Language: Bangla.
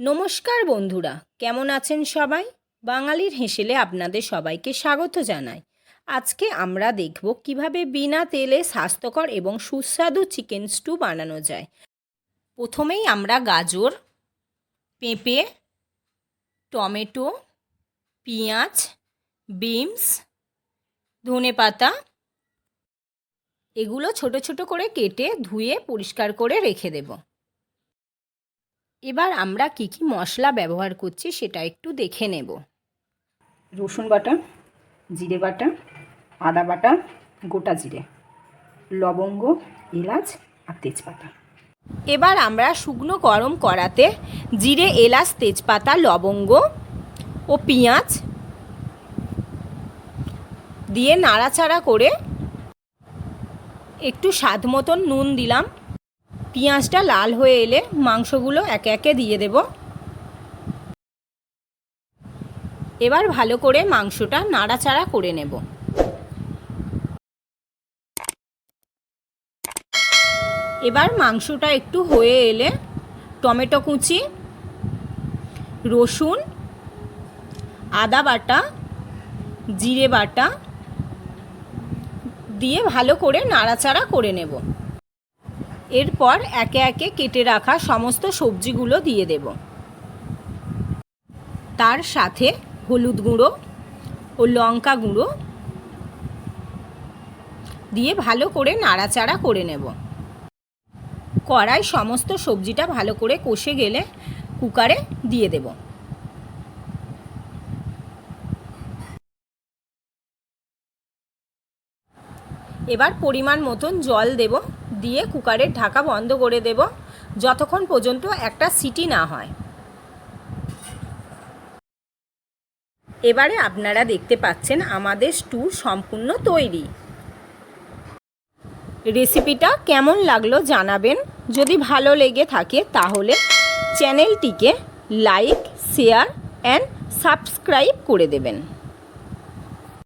নমস্কার বন্ধুরা, কেমন আছেন সবাই? বাঙালির হেসেলে আপনাদের সবাইকে স্বাগত জানাই। আজকে আমরা দেখব কীভাবে বিনা তেলে স্বাস্থ্যকর এবং সুস্বাদু চিকেন স্টু বানানো যায়। প্রথমেই আমরা গাজর, পেঁপে, টমেটো, পেঁয়াজ, বিনস ধনেপাতা এগুলো ছোট ছোট করে কেটে ধুয়ে পরিষ্কার করে রেখে দেবো। এবার আমরা কি কি মশলা ব্যবহার করছি সেটা একটু দেখে নেব। রসুন বাটা জিরে বাটা আদা বাটা গোটা জিরে লবঙ্গ এলাচ আর তেজপাতা। এবার আমরা শুকনো গরম করাতে জিরে এলাচ তেজপাতা লবঙ্গ ও পেঁয়াজ দিয়ে নাড়াচাড়া করে একটু স্বাদ মতন নুন দিলাম। পেঁয়াজটা লাল হয়ে এলে মাংসগুলো একে একে দিয়ে দেব। এবার ভালো করে মাংসটা নাড়াচাড়া করে নেব। এবার মাংসটা একটু হয়ে এলে টমেটো কুচি, রসুন, আদা বাটা, জিরে বাটা দিয়ে ভালো করে নাড়াচাড়া করে নেব। এরপর একে একে কেটে রাখা সমস্ত সবজিগুলো দিয়ে দেব। তার সাথে হলুদ গুঁড়ো ও লঙ্কা গুঁড়ো দিয়ে ভালো করে নাড়াচাড়া করে নেব। কড়াই সমস্ত সবজিটা ভালো করে কষে গেলে কুকারে দিয়ে দেব। এবার পরিমাণ মতন জল দেব। দিয়ে কুকারের ঢাকা বন্ধ করে দেব যতক্ষণ পর্যন্ত একটা সিটি না হয়। এবারে আপনারা দেখতে পাচ্ছেন আমাদের স্টু সম্পূর্ণ তৈরি। রেসিপিটা কেমন লাগল জানাবেন। যদি ভালো লেগে থাকে তাহলে চ্যানেলটিকে লাইক, শেয়ার, অ্যান্ড সাবস্ক্রাইব করে দেবেন।